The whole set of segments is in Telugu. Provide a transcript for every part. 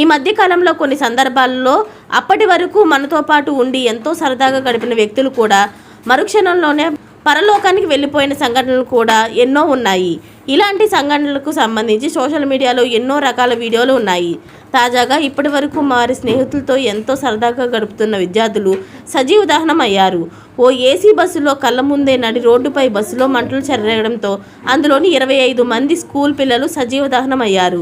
ఈ మధ్య కాలంలో కొన్ని సందర్భాల్లో అప్పటి వరకు మనతో పాటు ఉండి ఎంతో సరదాగా గడిపిన వ్యక్తులు కూడా మరుక్షణంలోనే పరలోకానికి వెళ్ళిపోయిన సంఘటనలు కూడా ఎన్నో ఉన్నాయి. ఇలాంటి సంఘటనలకు సంబంధించి సోషల్ మీడియాలో ఎన్నో రకాల వీడియోలు ఉన్నాయి. తాజాగా ఇప్పటి వరకు వారి స్నేహితులతో ఎంతో సరదాగా గడుపుతున్న విద్యార్థులు సజీవ దహనం అయ్యారు. ఓ ఏసీ బస్సులో కళ్ళ ముందే నడి రోడ్డుపై బస్సులో మంటలు చెరగడంతో అందులోని ఇరవై ఐదు మంది స్కూల్ పిల్లలు సజీవ దహనం అయ్యారు.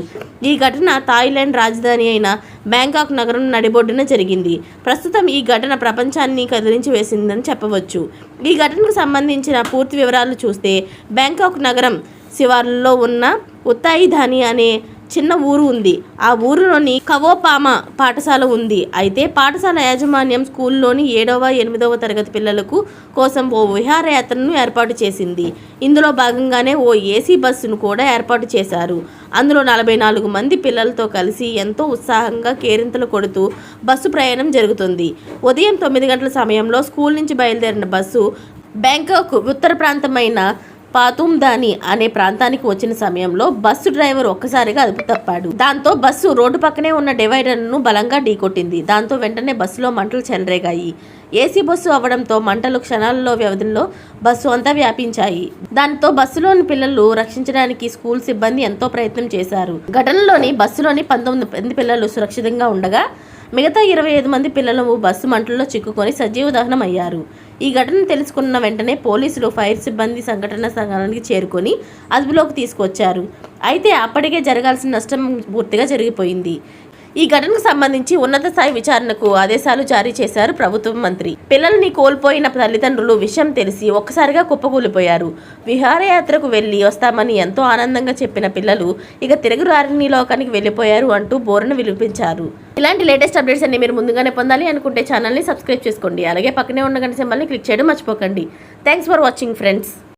ఈ ఘటన థాయిలాండ్ రాజధాని అయిన బ్యాంకాక్ నగరం నడిబొడ్డున జరిగింది. ప్రస్తుతం ఈ ఘటన ప్రపంచాన్ని కదిలించి వేసిందని చెప్పవచ్చు. ఈ ఘటనకు సంబంధించిన పూర్తి వివరాలు చూస్తే బ్యాంకాక్ నగరం శివార్లలో ఉన్న ఉత్తాయిధాని అనే చిన్న ఊరు ఉంది. ఆ ఊరిలోని కవోపామ పాఠశాల ఉంది. అయితే పాఠశాల యాజమాన్యం స్కూల్లోని ఏడవ ఎనిమిదవ తరగతి పిల్లలకు కోసం ఓ విహారయాత్రను ఏర్పాటు చేసింది. ఇందులో భాగంగానే ఓ ఏసీ బస్సును కూడా ఏర్పాటు చేశారు. అందులో నలభై నాలుగు మంది పిల్లలతో కలిసి ఎంతో ఉత్సాహంగా కేరింతలు కొడుతూ బస్సు ప్రయాణం జరుగుతుంది. ఉదయం తొమ్మిది గంటల సమయంలో స్కూల్ నుంచి బయలుదేరిన బస్సు బ్యాంకాక్ ఉత్తర ప్రాంతమైన పాతుందాని అనే ప్రాంతానికి వచ్చిన సమయంలో బస్సు డ్రైవర్ ఒక్కసారిగా అదుపు తప్పాడు. దాంతో బస్సు రోడ్డు పక్కనే ఉన్న డివైడర్ను బలంగా ఢీకొట్టింది. దాంతో వెంటనే బస్సులో మంటలు చెలరేగాయి. ఏసీ బస్సు అవడంతో మంటలు క్షణాలలో వ్యవధిలో బస్సు అంతా వ్యాపించాయి. దాంతో బస్సులోని పిల్లలు రక్షించడానికి స్కూల్ సిబ్బంది ఎంతో ప్రయత్నం చేశారు. ఘటనలోని బస్సులోని పంతొమ్మిది మంది పిల్లలు సురక్షితంగా ఉండగా మిగతా ఇరవై ఐదు మంది పిల్లలు బస్సు మంటల్లో చిక్కుకొని సజీవ దహనం అయ్యారు. ఈ ఘటన తెలుసుకున్న వెంటనే పోలీసులు ఫైర్ సిబ్బంది సంఘటన స్థలానికి చేరుకొని అదుపులోకి తీసుకొచ్చారు. అయితే అప్పటికే జరగాల్సిన నష్టం పూర్తిగా జరిగిపోయింది. ఈ ఘటనకు సంబంధించి ఉన్నత స్థాయి విచారణకు ఆదేశాలు జారీ చేశారు ప్రభుత్వం మంత్రి. పిల్లల్ని కోల్పోయిన తల్లిదండ్రులు విషయం తెలిసి ఒక్కసారిగా కుప్పకూలిపోయారు. విహారయాత్రకు వెళ్ళి వస్తామని ఎంతో ఆనందంగా చెప్పిన పిల్లలు ఇక తిరుగు రారిని లోకానికి వెళ్ళిపోయారు అంటూ బోరను వినిపించారు. ఇలాంటి లేటెస్ట్ అప్డేట్స్ అన్ని మీరు ముందుగానే పొందాలి అనుకుంటే ఛానల్ని సబ్స్క్రైబ్ చేసుకోండి. అలాగే పక్కనే ఉన్న గంట సింబల్ని క్లిక్ చేయడం మర్చిపోకండి. Thanks for watching friends.